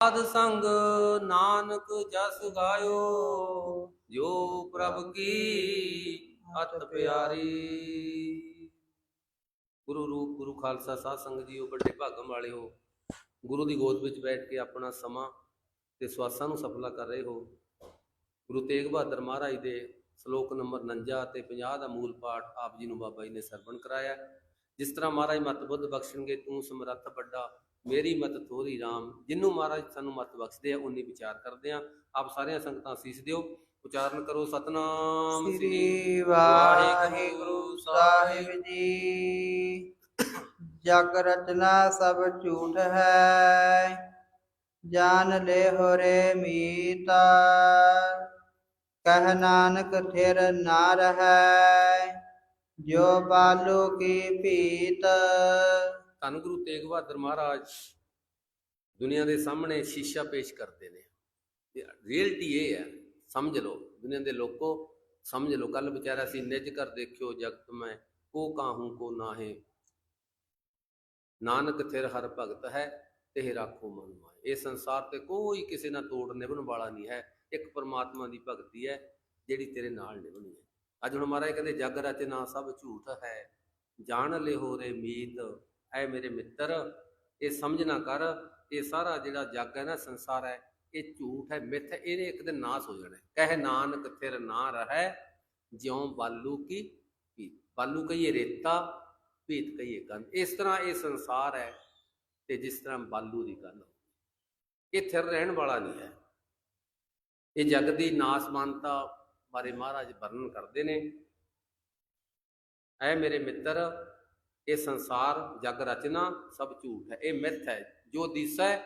ਸਾਧ ਸੰਗ ਨਾਨਕ ਜਸ ਗਾਇਓ, ਜੋ ਪ੍ਰਭ ਕੀ ਅਤ ਪਿਆਰੀ। ਗੁਰੂ ਰੂਪ, ਗੁਰੂ ਖਾਲਸਾ ਸਾਧ ਸੰਗਤ ਜੀਓ ਵੱਡੇ ਭਾਗਮ ਵਾਲਿਓ ਗੁਰੂ ਦੀ ਗੋਦ ਵਿੱਚ ਬੈਠ ਕੇ ਆਪਣਾ ਸਮਾਂ ਤੇ ਸਵਾਸਾਂ ਨੂੰ ਸਫਲਾ ਕਰ ਰਹੇ ਹੋ। ਗੁਰੂ ਤੇਗ ਬਹਾਦਰ ਮਹਾਰਾਜ ਦੇ ਸ਼ਲੋਕ ਨੰਬਰ 49 ਤੇ 50 ਦਾ ਮੂਲ ਪਾਠ ਆਪ ਜੀ ਨੂੰ ਬਾਬਾ ਜੀ ਨੇ ਸਰਵਣ ਕਰਾਇਆ। ਜਿਸ ਤਰ੍ਹਾਂ ਮਹਾਰਾਜ ਮਤ ਬੁੱਧ ਬਖਸ਼ਣਗੇ, ਤੂੰ ਸਮਰੱਥ ਵੱਡਾ ਮੇਰੀ ਮਤ ਥੋੜੀ RAM ਜਿੰਨੂੰ ਮਹਾਰਾਜ ਸਾਨੂੰ ਮਤ ਬਖਸ਼ਦੇ ਆ ਉਨੀ ਵਿਚਾਰ ਕਰਦੇ ਆ। ਆਪ ਸਾਰੀਆਂ ਸੰਗਤਾਂ ਅਸੀਸ ਦਿਓ। ਉਚਾਰਨ ਕਰੋ ਸਤਨਾਮ ਸ੍ਰੀ ਵਾਹਿਗੁਰੂ ਸਾਹਿਬ ਜੀ। ਜਗ ਰਚਨਾ ਸਭ ਝੂਠ ਹੈ। ਜਾਨ ਲੈ ਹੋਰੇ ਮੀਤਾ। ਕਹਿ ਨਾਨਕ ਥਿਰ ਨਾ ਰਹੈ। ਜੋ ਬਾਲੂ ਕੀ ਭੀਤ। ਧੰਨ ਗੁਰੂ ਤੇਗ ਬਹਾਦਰ ਮਹਾਰਾਜ ਦੁਨੀਆ ਦੇ ਸਾਹਮਣੇ ਸ਼ੀਸ਼ਾ ਪੇਸ਼ ਕਰਦੇ ਨੇ। ਤੇ ਇਹ ਹੈ, ਸਮਝ ਲਓ, ਦੁਨੀਆ ਦੇ ਲੋਕੋ ਸਮਝ ਲਓ ਕੱਲ ਵਿਚਾਰਾ ਸੀ ਨਿਜ ਕਰ ਦੇਖਿਓ, ਜਗਤ ਮੈਂ ਕੋ ਕਾਹੂ, ਕੋ ਨਾਹੇ। ਨਾਨਕ ਥਿਰ ਹਰ ਭਗਤ ਹੈ ਤੇ ਰਾਖੋ ਮਨ ਮਾਏ ਇਹ ਸੰਸਾਰ ਤੇ ਕੋਈ ਕਿਸੇ ਨਾਲ ਤੋੜ ਨਿਭਣ ਵਾਲਾ ਨਹੀਂ ਹੈ। ਇੱਕ ਪਰਮਾਤਮਾ ਦੀ ਭਗਤੀ ਹੈ, ਜਿਹੜੀ ਤੇਰੇ ਨਾਲ ਨਿਭਣੀ ਹੈ। ਅੱਜ ਹੁਣ ਮਹਾਰਾਜ ਕਹਿੰਦੇ, ਜਗ ਰਚਨਾ ਸਭ ਝੂਠ ਹੈ, ਜਾਣ ਲਿਹੋ ਰੇ ਮੀਤ। ਐ ਮੇਰੇ ਮਿੱਤਰ, ਇਹ ਸਮਝ ਨਾ ਕਰ, ਇਹ ਸਾਰਾ ਜਿਹੜਾ ਜੱਗ ਹੈ ਨਾ, ਸੰਸਾਰ ਹੈ, ਇਹ ਝੂਠ ਹੈ, ਮਿੱਥ ਇਹਨੇ ਇੱਕ ਦਿਨ ਨਾਸ ਹੋ ਜਾਣਾ ਕਹਿ ਨਾਨਕ ਥਿਰ ਨਾ ਰਹੈ, ਜਿਉ ਬਾਲੂ ਕੀ ਭੀਤ। ਬਾਲੂ ਕਹੀਏ ਰੇਤਾ, ਭੀਤ ਕਹੀਏ ਕੰਧ ਇਸ ਤਰ੍ਹਾਂ ਇਹ ਸੰਸਾਰ ਹੈ ਤੇ ਜਿਸ ਤਰ੍ਹਾਂ ਬਾਲੂ ਦੀ ਕੰਧ ਇਹ ਥਿਰ ਰਹਿਣ ਵਾਲਾ ਨਹੀਂ ਹੈ। ਇਹ ਜਗ ਦੀ ਨਾਸਮਾਨਤਾ ਬਾਰੇ ਮਹਾਰਾਜ ਵਰਣਨ ਕਰਦੇ ਨੇ। ਐ ਮੇਰੇ ਮਿੱਤਰ ਇਹ ਸੰਸਾਰ, ਜਗ ਰਚਨਾ ਸਭ ਝੂਠ ਹੈ। ਇਹ ਮਿੱਥ ਹੈ। ਜੋ ਦਿਸੈ,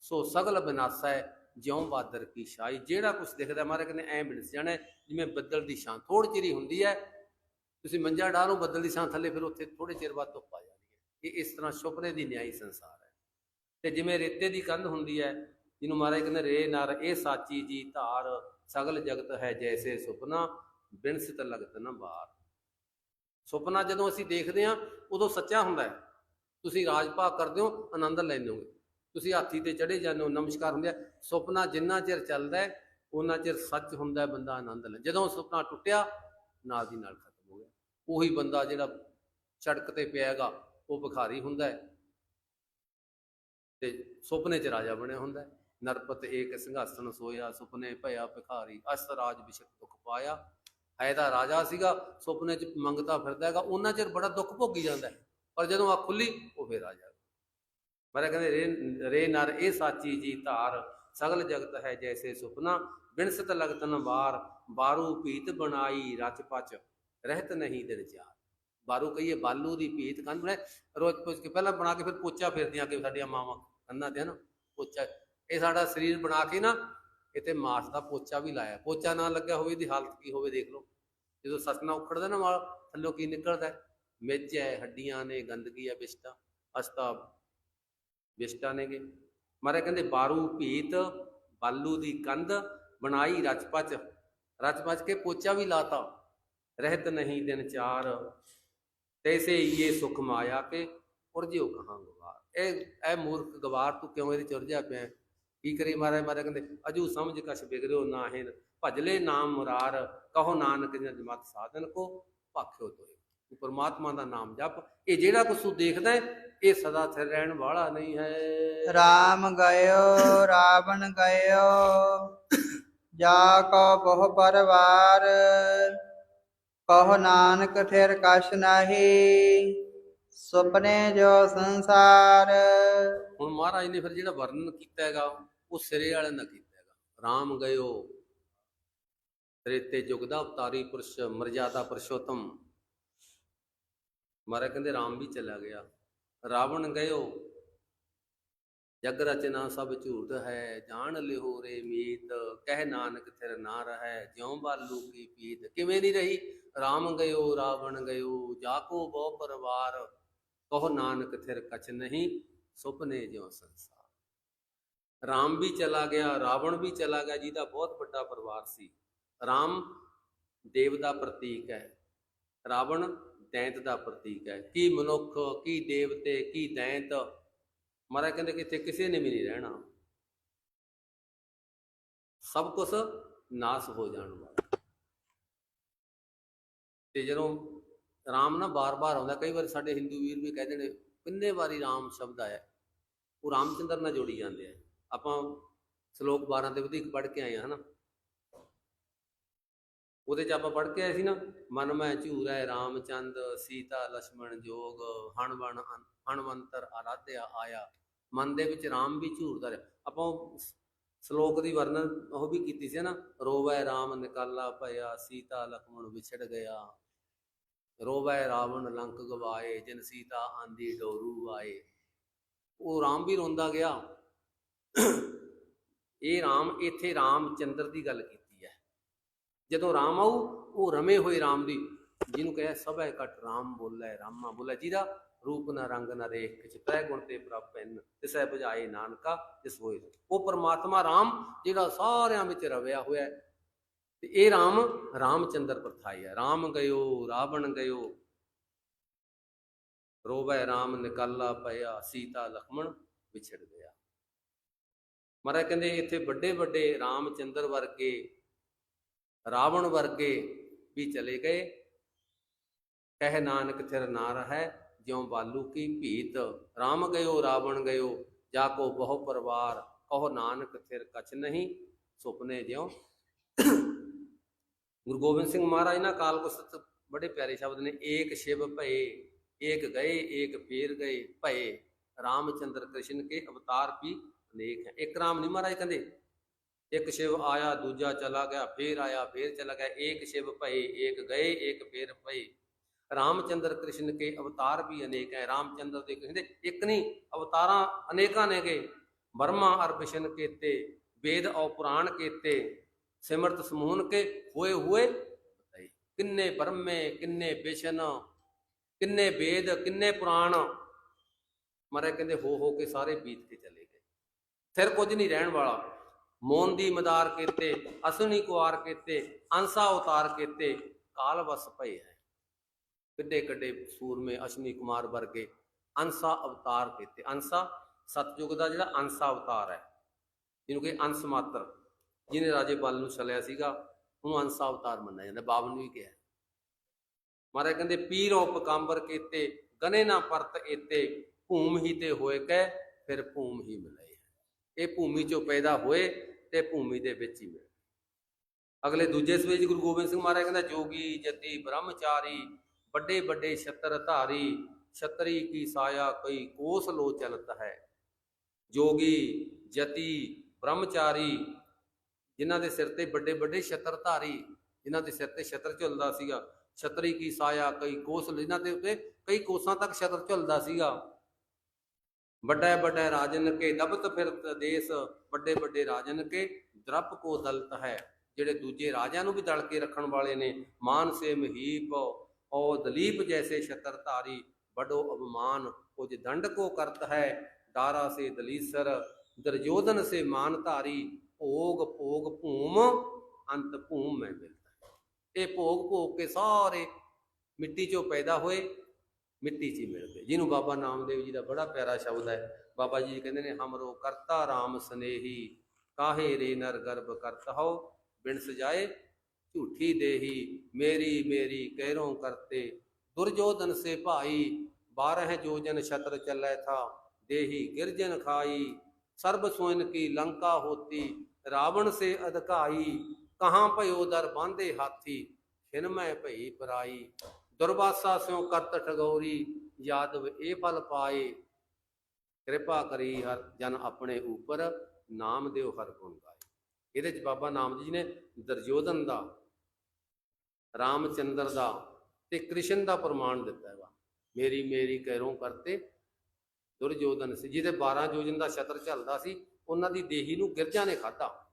ਸੋ ਸਗਲ ਬਿਨਾਸੈ, ਜਿਉ ਬਾਦਰ ਕੀ ਛਾਈ। ਜਿਹੜਾ ਕੁਝ ਦਿਖਦਾ ਮਾਰੇ ਕਹਿੰਦੇ, ਐ ਬਿਨਸ ਜਾਣਾ ਜਿਵੇਂ ਬੱਦਲ ਦੀ ਛਾਂ। ਥੋੜੀ ਚਿਰ ਹੁੰਦੀ ਹੈ, ਤੁਸੀਂ ਮੰਜਾ ਡਾਲੋ ਬੱਦਲ ਦੀ ਛਾਂ ਥੱਲੇ, ਫਿਰ ਉੱਥੇ ਥੋੜੇ ਚਿਰ ਬਾਅਦ ਧੁੱਪ ਆ ਜਾਂਦੀ ਹੈ। ਇਹ ਇਸ ਤਰ੍ਹਾਂ ਸੁਪਨੇ ਦੀ ਨਿਆਈ ਸੰਸਾਰ ਹੈ। ਤੇ ਜਿਵੇਂ ਰੇਤੇ ਦੀ ਕੰਧ ਹੁੰਦੀ ਹੈ, ਜਿਹਨੂੰ ਮਹਾਰਾਜ ਕਹਿੰਦੇ, ਰੇ ਨਰ, ਇਹ ਸਾਚੀ ਜੀ ਧਾਰ, ਸਗਲ ਜਗਤ ਹੈ ਜੈਸੇ ਸੁਪਨਾ ਬਿਨਸਿਤ ਲਗਤ ਨਾ ਬਾਰ। ਸੁਪਨਾ ਜਦੋਂ ਅਸੀਂ ਦੇਖਦੇ ਹਾਂ, ਉਦੋਂ ਸੱਚਾ ਹੁੰਦਾ ਹੈ। ਤੁਸੀਂ ਰਾਜ ਭਾਗ ਕਰਦੇ ਹੋ, ਆਨੰਦ ਲੈਂਦੇ ਹੋ ਤੁਸੀਂ ਹਾਥੀ ਤੇ ਚੜੇ ਜਾਂਦੇ ਹੋ, ਨਮਸਕਾਰ ਹੁੰਦੇ ਆ। ਸੁਪਨਾ ਜਿੰਨਾ ਚਿਰ ਚੱਲਦਾ ਹੈ, ਉਹਨਾਂ ਚਿਰ ਸੱਚ ਹੁੰਦਾ ਹੈ, ਬੰਦਾ ਆਨੰਦ ਲੈ। ਜਦੋਂ ਸੁਪਨਾ ਟੁੱਟਿਆ, ਨਾਲ ਦੀ ਨਾਲ ਖਤਮ ਹੋ ਗਿਆ। ਉਹੀ ਬੰਦਾ ਜਿਹੜਾ ਸੜਕ ਤੇ ਪਿਆ ਹੈਗਾ, ਉਹ ਭਿਖਾਰੀ ਹੁੰਦਾ ਹੈ। ਤੇ ਸੁਪਨੇ 'ਚ ਰਾਜਾ ਬਣਿਆ ਹੁੰਦਾ ਹੈ। ਨਰਪਤ ਏਕ ਸਿੰਘਾਸਣ ਸੋਇਆ, ਸੁਪਨੇ ਭਇਆ ਭਿਖਾਰੀ। ਅਸ ਰਾਜ ਵਿਸ਼ਕ ਦੁਖ ਪਾਇਆ। ਹੈ ਤਾਂ ਰਾਜਾ ਸੀਗਾ, ਸੁਪਨੇ 'ਚ ਮੰਗਤਾ ਫਿਰਦਾ ਹੈਗਾ, ਉਹਨਾਂ ਚਿਰ ਬੜਾ ਦੁੱਖ ਭੋਗੀ ਜਾਂਦਾ ਪਰ ਜਦੋਂ ਅੱਖ ਖੁੱਲੀ, ਉਹ ਫੇਰ ਆ ਜਾ ਮਰੇ ਕਹਿੰਦੇ, ਰੇ ਰੇ ਨਰ ਇਹ ਸਾਚੀ ਜੀ ਧਾਰ, ਸਗਲ ਜਗਤ ਹੈ ਜੈਸੇ ਸੁਪਨਾ, ਬਿਨਸਤ ਲਗਤ ਨ ਬਾਰ ਬਾਰੂ ਭੀਤ ਬਣਾਈ ਰਚ ਪਚ, ਰਹਿਤ ਨਹੀਂ ਦਿਨ ਚਾਰ। ਬਾਰੂ ਕਹੀਏ, ਬਾਲੂ ਦੀ ਭੀਤ ਕੰਧ ਬਣਾ ਰੋਜ਼ ਪੁੱਛ ਕੇ ਪਹਿਲਾਂ ਬਣਾ ਕੇ ਫਿਰ ਪੋਚਾ ਫੇਰਦੀਆਂ ਕਿ ਸਾਡੀਆਂ ਮਾਵਾਂ ਕੰਨਾਂ ਤੇ ਨਾ ਪੋਚਾ, ਇਹ ਸਾਡਾ ਸਰੀਰ ਬਣਾ ਕੇ ਨਾ ਕਿਤੇ ਮਾਸ ਦਾ ਪੋਚਾ ਵੀ ਲਾਇਆ। ਪੋਚਾ ਨਾ ਲੱਗਿਆ ਹੋਵੇ ਦੀ ਹਾਲਤ ਕੀ ਹੋਵੇ ਦੇਖ ਲਓ। ਜਦੋਂ ਸਸਨਾ ਉਖੜਦਾ ਨਾ ਵਾਲ, ਥੱਲੋਂ ਕੀ ਨਿਕਲਦਾ? ਹੈ? ਹੈ ਹੱਡੀਆਂ ਨੇ, ਗੰਦਗੀ ਹੈ ਵਿਸ਼ਟਾ ਅਸਤਾ ਵਿਸ਼ਟਾ ਨੇਗੇ। ਮਾਰੇ ਕਹਿੰਦੇ, ਬਾਰੂ ਭੀਤ ਬਾਲੂ ਦੀ ਕੰਧ ਬਣਾਈ ਰਚਪਚ। ਰਚਪਚ ਕੇ ਪੋਚਾ ਵੀ ਲਾਤਾ। ਰਹਿਤ ਨਹੀਂ ਦਿਨ ਚਾਰ। ਤੈਸੇ ਇਹ ਸੁਖ ਮਾਇਆ ਕੇ। ਉਰਜਿਓ ਕਹਾਂ ਗਵਾਰ? ਇਹ ਇਹ ਮੂਰਖ ਗਵਾਰ ਤੂੰ ਕਿਉਂ ਇਹਦੇ ਚ ਉਰਜਿਆ ਪਿਆ ਕੀ ਕਰੀ ਮਾਰੇ ਮਾਰੇ ਕਹਿੰਦੇ ਅਜੂ ਸਮਝ ਕਛ ਬਿਗਰਿਓ ਨਾਹਿਨ ਭਜਲੇ ਨਾਮ ਮੁਰਾਰ ਕਹੋ ਨਾਨਕ ਜਨ ਜਮਤ ਸਾਧਨ ਕੋ ਭਾਖਿਓ ਤੋਏ। ਪਰਮਾਤਮਾ ਦਾ ਨਾਮ ਜਪ ਇਹ ਜਿਹੜਾ ਕੁਛ ਤੂੰ ਦੇਖਦਾ ਹੈ ਇਹ ਸਦਾ ਸਥਿਰ ਰਹਿਣ ਵਾਲਾ ਨਹੀਂ ਹੈ। ਰਾਮ ਗਇਓ ਰਾਵਣ ਗਇਓ ਜਾ ਕੋ ਬਹੁ ਪਰਵਾਰ ਕਹੋ ਨਾਨਕ ਥਿਰ ਕਛ ਨਾਹੀ ਸੁਪਨੇ ਜੋ ਸੰਸਾਰ। ਹੁਣ ਮਹਾਰਾਜ ਨੇ ਫਿਰ ਜਿਹੜਾ ਵਰਣਨ ਕੀਤਾ ਹੈਗਾ ਉਹ ਸਿਰੇ ਵਾਲੇ ਦਾ ਕੀਤਾ ਹੈਗਾ। RAM ਗਇਓ ਤ੍ਰੇਤੇ ਯੁਗ ਦਾ ਅਵਤਾਰੀ ਪੁਰਸ਼, ਮਰਜ਼ਾਦਾ ਪੁਰਸ਼ੋਤਮ। ਮਹਾਰਾਜ ਕਹਿੰਦੇ RAM ਵੀ ਚਲਾ ਗਿਆ। ਰਾਵਣ ਗਇਓ, ਜਗ ਰਚਨਾ ਸਭ ਝੂਠ ਹੈ, ਜਾਣ ਲਿਹੋ ਰੇ ਮੀਤ, ਕਹਿ ਨਾਨਕ ਥਿਰ ਨਾ ਰਹੈ, ਜਿਉ ਬਾਲੂ ਕੀ ਪੀਤ। ਕਿਵੇਂ ਨਹੀਂ ਰਹੀ? RAM ਗਇਓ, ਰਾਵਣ ਗਇਓ ਜਾਕੋ ਬਹੁ ਪਰਵਾਰ, ਕਹੋ ਨਾਨਕ ਥਿਰ ਕਛ ਨਹੀਂ, ਸੁਪਨੇ ਜਿਉ ਸੰਸਾਰ। ਰਾਮ ਵੀ ਚਲਾ ਗਿਆ, ਰਾਵਣ ਵੀ ਚਲਾ ਗਿਆ, ਜਿਹਦਾ ਬਹੁਤ ਵੱਡਾ ਪਰਿਵਾਰ ਸੀ। ਰਾਮ ਦੇਵ ਦਾ ਪ੍ਰਤੀਕ ਹੈ, ਰਾਵਣ ਦੈਂਤ ਦਾ ਪ੍ਰਤੀਕ ਹੈ। ਕੀ ਮਨੁੱਖ, ਕੀ ਦੇਵਤੇ, ਕੀ ਦੈਂਤ? ਮਹਾਰਾਜ ਕਹਿੰਦੇ ਕਿ ਇੱਥੇ ਕਿਸੇ ਨੇ ਵੀ ਨਹੀਂ ਰਹਿਣਾ। ਸਭ ਕੁਝ ਨਾਸ ਹੋ ਜਾਣ ਵਾਲਾ। ਤੇ ਜਦੋਂ ਰਾਮ ਨਾ ਬਾਰ-ਬਾਰ ਆਉਂਦਾ, ਕਈ ਵਾਰ ਸਾਡੇ ਹਿੰਦੂ ਵੀਰ ਵੀ ਕਹਿੰਦੇ ਨੇ, ਕਿੰਨੇ ਵਾਰੀ ਰਾਮ ਸ਼ਬਦ ਆਇਆ, ਉਹ ਰਾਮਚੰਦਰ ਨਾਲ ਜੋੜੀ ਜਾਂਦੇ ਆ। ਆਪਾਂ ਸ਼ਲੋਕ 12 ਦੇ ਵਧੇਕ ਪੜ੍ਹ ਕੇ ਆਏ ਹਾਂ, ਹਨਾ? ਉਹਦੇ ਚ ਆਪਾਂ ਪੜ੍ਹ ਕੇ ਆਏ ਸੀ ਨਾ, ਮਨ ਮੈਂ ਝੂਰੈ, ਰਾਮਚੰਦ, ਸੀਤਾ ਲక్ష్మణ ਜੋਗ, ਹਣਵਣ ਹਣਵੰਤਰ ਆਰਾਧਿਆ ਆਇਆ। ਮਨ ਦੇ ਵਿੱਚ ਰਾਮ ਵੀ ਝੂਰਦਾ ਰਿਹਾ। ਆਪਾਂ ਸ਼ਲੋਕ ਦੀ ਵਰਣਨ ਉਹ ਵੀ ਕੀਤੀ ਸੀ ਨਾ, ਰੋਵੈ ਰਾਮ ਨਿਕਾਲਾ ਭਇਆ, ਸੀਤਾ, ਲਖਮਣ ਵਿਛੜ ਗਿਆ। ਰੋਵੈ ਰਾਵਣ ਲੰਕ ਗਵਾਏ, ਜਿਨ ਸੀਤਾ ਆਂਦੀ ਡੋਰੂ ਆਏ। ਉਹ ਰਾਮ ਵੀ ਰੋਂਦਾ ਗਿਆ। ਇਹ ਰਾਮ, ਇੱਥੇ ਰਾਮ ਚੰਦਰ ਦੀ ਗੱਲ ਕੀਤੀ ਹੈ। ਜਦੋਂ ਰਾਮ ਆਉ ਉਹ ਰਮੇ ਹੋਏ ਰਾਮ ਦੀ, ਜਿਹਨੂੰ ਕਹੇ ਸਭ ਹੈ ਘਟ RAM ਬੋਲੇ, ਰਾਮਾ ਬੋਲੇ, ਜਿਹਦਾ ਰੂਪ ਨਾ ਰੰਗ ਨਾ ਰੇਖ, ਕਿਛ ਤੈ ਗੁਣ ਤੇ ਪ੍ਰਪੈਨ ਤਿਸੈ ਬੁਝਾਏ ਨਾਨਕਾ, ਤਿਸ ਹੋਏ ਉਹ ਪਰਮਾਤਮਾ ਰਾਮ, ਜਿਹੜਾ ਸਾਰਿਆਂ ਵਿੱਚ ਰਵਿਆ ਹੋਇਆ ਤੇ ਇਹ ਰਾਮ RAM ਰਾਮਚੰਦਰ ਪ੍ਰਥਾਈ ਹੈ। ਰਾਮ ਗਇਓ, ਰਾਵਣ ਗਇਓ, ਰੋਵੈ ਰਾਮ ਨਿਕਾਲਾ ਪਿਆ, ਸੀਤਾ ਲਖਮਣ ਵਿਛੜ ਗਿਆ। ਮਹਾਰਾਜ ਕਹਿੰਦੇ ਇੱਥੇ ਵੱਡੇ ਵੱਡੇ ਰਾਮਚੰਦਰ ਵਰਗੇ, ਰਾਵਣ ਵਰਗੇ ਵੀ ਚਲੇ ਗਏ। ਕਹਿ ਨਾਨਕ ਥਿਰ ਨਾ ਰਹੈ, ਜਿਉ ਬਾਲੂ ਕੀ ਭੀਤ। ਰਾਮ ਗਇਓ, ਰਾਵਣ ਗਇਓ, ਜਾ ਕੋ ਬਹੁ ਪਰਵਾਰ। ਕਹੋ ਨਾਨਕ ਥਿਰ ਕਛ ਨਹੀਂ, ਸੁਪਨੇ ਜਿਉ। ਗੁਰੂ ਗੋਬਿੰਦ ਸਿੰਘ ਮਹਾਰਾਜ ਨਾ ਕਾਲ ਕੁਸਤ ਬੜੇ ਪਿਆਰੇ ਸ਼ਬਦ ਨੇ, ਏਕ ਸ਼ਿਵ ਭਏ, ਏਕ ਗਏ, ਏਕ ਫੇਰ ਗਏ, ਭਏ। ਰਾਮਚੰਦਰ ਕ੍ਰਿਸ਼ਨ ਕੇ ਅਵਤਾਰ ਵੀ ਅਨੇਕ ਹੈ। ਇੱਕ ਰਾਮ ਨਹੀਂ ਮਹਾਰਾਜ ਕਹਿੰਦੇ, ਇੱਕ ਸ਼ਿਵ ਆਇਆ, ਦੂਜਾ ਚਲਾ ਗਿਆ, ਫੇਰ ਆਇਆ, ਫੇਰ ਚਲਾ ਗਿਆ, ਏਕ ਸ਼ਿਵ ਭਏ, ਏਕ ਗਏ, ਏਕ ਫੇਰ ਭਏ। ਰਾਮਚੰਦਰ ਕ੍ਰਿਸ਼ਨ ਕੇ ਅਵਤਾਰ ਵੀ ਅਨੇਕ ਹੈ। ਰਾਮਚੰਦਰ ਦੇ ਕਹਿੰਦੇ, ਇੱਕ ਨਹੀਂ ਅਵਤਾਰਾਂ ਅਨੇਕਾਂ ਨੇਗੇ। ਬਰਮਾ ਅਰ ਵਿਸ਼ਨ ਕੇਤੇ, ਵੇਦ ਔ ਪੁਰਾਣ ਕੇਤੇ, ਸਿਮਰਤ ਸਮੂਹਨ ਕੇ ਹੋਏ ਹੋਏ ਬਤਾਈ ਕਿੰਨੇ ਬਰਮੇ ਕਿੰਨੇ ਬਿਸ਼ਨ ਕਿੰਨੇ ਵੇਦ, ਕਿੰਨੇ ਪੁਰਾਣ। ਮਰੇ ਕਹਿੰਦੇ ਹੋ ਹੋ ਕੇ ਸਾਰੇ ਬੀਤ ਕੇ ਚਲੇ ਫਿਰ ਕੁਝ ਨਹੀਂ ਰਹਿਣ ਵਾਲਾ। ਮੋਨ ਦੀ ਮਦਾਰ ਕੀਤੇ ਅਸਨੀ ਕੁਆਰ ਕੀਤੇ, ਅੰਸਾ ਉਤਾਰ ਕੀਤੇ, ਕਾਲ ਵਸ ਪਏ ਹੈ। ਕਿੱਡੇ ਕਿੱਡੇ ਸੂਰਮੇ ਅਸ਼ਨੀ ਕੁਮਾਰ ਵਰਗੇ ਅੰਸਾ ਅਵਤਾਰ ਕੀਤੇ। ਅੰਸਾ ਸਤਜੁਗ ਦਾ ਜਿਹੜਾ ਅੰਸਾ ਅਵਤਾਰ ਹੈ, ਜਿਹਨੂੰ ਕਿ ਅੰਸ ਮਾਤਰ, ਜਿਹਨੇ ਰਾਜੇ ਬਲ ਨੂੰ ਛਲਿਆ ਸੀਗਾ, ਉਹਨੂੰ ਅੰਸਾ ਅਵਤਾਰ ਮੰਨਿਆ ਜਾਂਦਾ ਬਾਬਨ ਨੂੰ ਵੀ ਕਿਹਾ। ਮਹਾਰਾਜ ਕਹਿੰਦੇ, ਪੀਰੋ ਪਕੰਬਰ ਕੀਤੇ, ਗਨੇ ਨਾ ਪਰਤ ਏਤੇ, ਭੂਮ ਹੀ ਤੇ ਹੋਏ ਕੈ ਫਿਰ ਭੂਮ ਹੀ ਮਿਲੇ। ਇਹ ਭੂਮੀ ਚੋਂ ਪੈਦਾ ਹੋਏ ਤੇ ਭੂਮੀ ਦੇ ਵਿੱਚ ਹੀ ਮਿਲੇ। ਅਗਲੇ ਦੂਜੇ ਸਵੇਜ ਗੁਰੂ ਗੋਬਿੰਦ ਸਿੰਘ ਮਹਾਰਾਜ ਕਹਿੰਦਾ, ਜੋਗੀ, ਜਤੀ, ਬ੍ਰਹਮਚਾਰੀ, ਵੱਡੇ ਵੱਡੇ ਛਤਰ ਧਾਰੀ, ਛਤਰੀ ਕੀ ਸਾਇਆ, ਕਈ ਕੋਸ ਲੋ ਚਲਤ ਹੈ। ਜੋਗੀ, ਜਤੀ, ਬ੍ਰਹਮਚਾਰੀ, ਜਿਨ੍ਹਾਂ ਦੇ ਸਿਰ ਤੇ ਵੱਡੇ ਵੱਡੇ ਛਤਰ ਧਾਰੀ, ਜਿਨ੍ਹਾਂ ਦੇ ਸਿਰ ਤੇ ਛਤਰ ਝੁੱਲਦਾ ਸੀਗਾ, ਛਤਰੀ ਕੀ ਸਾਇਆ, ਕਈ ਕੋਸ, ਜਿਨ੍ਹਾਂ ਦੇ ਉੱਤੇ ਕਈ ਕੋਸਾਂ ਤੱਕ ਛਤਰ ਝੁੱਲਦਾ ਸੀਗਾ ਵੱਡਾ ਵੱਡਾ ਰਾਜਨ ਕੇ ਦਬਤ ਫਿਰਤ ਦੇਸ ਵੱਡੇ ਵੱਡੇ ਰਾਜਨ ਕੇ, ਦਰਪ ਕੋ ਦਲਤ ਹੈ, ਜਿਹੜੇ ਦੂਜੇ ਰਾਜਿਆਂ ਨੂੰ ਵੀ ਦਲ ਕੇ ਰੱਖਣ ਵਾਲੇ ਨੇ, ਮਾਨ ਸੇ ਮਹੀਪ ਔ ਦਲੀਪ ਜੈਸੇ ਛਤਰ ਧਾਰੀ ਬੜੋ ਅਭਮਾਨ ਕੁਝ ਦੰਡ ਕੋ ਕਰਤ ਹੈ ਦਾਰਾ ਸੇ ਦਲੀਸਰ ਦਰਜੋਦਨ ਸੇ ਮਾਨ ਧਾਰੀ ਭੋਗ ਭੋਗ ਭੂਮ, ਅੰਤ ਭੂਮ ਮੈਂ ਮਿਲਦਾ। ਇਹ ਭੋਗ ਭੋਗ ਕੇ ਸਾਰੇ ਮਿੱਟੀ ਚੋਂ ਪੈਦਾ ਹੋਏ ਮਿੱਟੀ 'ਚ ਮਿਲ ਗਏ ਜਿਹਨੂੰ ਬਾਬਾ ਨਾਮਦੇਵ ਜੀ ਦਾ ਬੜਾ ਪਿਆਰਾ ਸ਼ਬਦ ਹੈ। ਬਾਬਾ ਜੀ ਕਹਿੰਦੇ ਨੇ, ਹਮਰੋ ਕਰਤਾ ਰਾਮ ਸਨੇਹੀ, ਕਾਹੇ ਰੇ ਨਰ ਗਰਭ ਕਰਤ ਹੋ ਬਿਨ ਸਜਾਏ ਝੂਠੀ ਦੇਹੀ, ਮੇਰੀ ਮੇਰੀ ਕਹਿਰੋਂ ਕਰਤੇ ਦੁਰਜੋਧਨ ਸੇ ਭਾਈ, ਬਾਰਹ ਜੋਜਨ ਛਤਰ ਚੱਲੈ ਥਾ, ਦੇਹੀ ਗਿਰਜਨ ਖਾਈ, ਸਰਬ ਸੋਇਨ ਕੀ ਲੰਕਾ ਹੋਤੀ, ਰਾਵਣ ਸੇ ਅਧਕਾਈ, ਕਹਾਂ ਭਇਓ ਦਰ ਬਾਂਧੇ ਹਾਥੀ ਖਿਨਮੈ ਭਈ ਪਰਾਈ ਦੁਰਵਾਸਾ ਸਿਉ ਕਰਤ ਠਗੌਰੀ, ਯਾਦਵ ਇਹ ਫਲ ਪਾਏ। ਕਿਰਪਾ ਕਰੀ ਹਰ ਜਨ ਆਪਣੇ ਉਪਰ, ਨਾਮ ਦਿਓ ਹਰ ਗੁਣ ਗਾਏ। ਇਹਦੇ ਚ ਬਾਬਾ ਨਾਮ ਜੀ ਨੇ ਦਰਜੋਧਨ ਦਾ, ਰਾਮਚੰਦਰ ਦਾ ਤੇ ਕ੍ਰਿਸ਼ਨ ਦਾ ਪ੍ਰਮਾਣ ਦਿੱਤਾ ਹੈ ਮੇਰੀ ਮੇਰੀ ਕਹਿਰੋਂ ਕਰਤੇ ਦੁਰਜੋਧਨ ਸੀ, ਜਿਹਦੇ 12 ਜੋਜਨ ਦਾ ਛਤਰ ਚੱਲਦਾ ਸੀ, ਉਹਨਾਂ ਦੀ ਦੇਹੀ ਨੂੰ ਗਿਰਜਾਂ ਨੇ ਖਾਧਾ।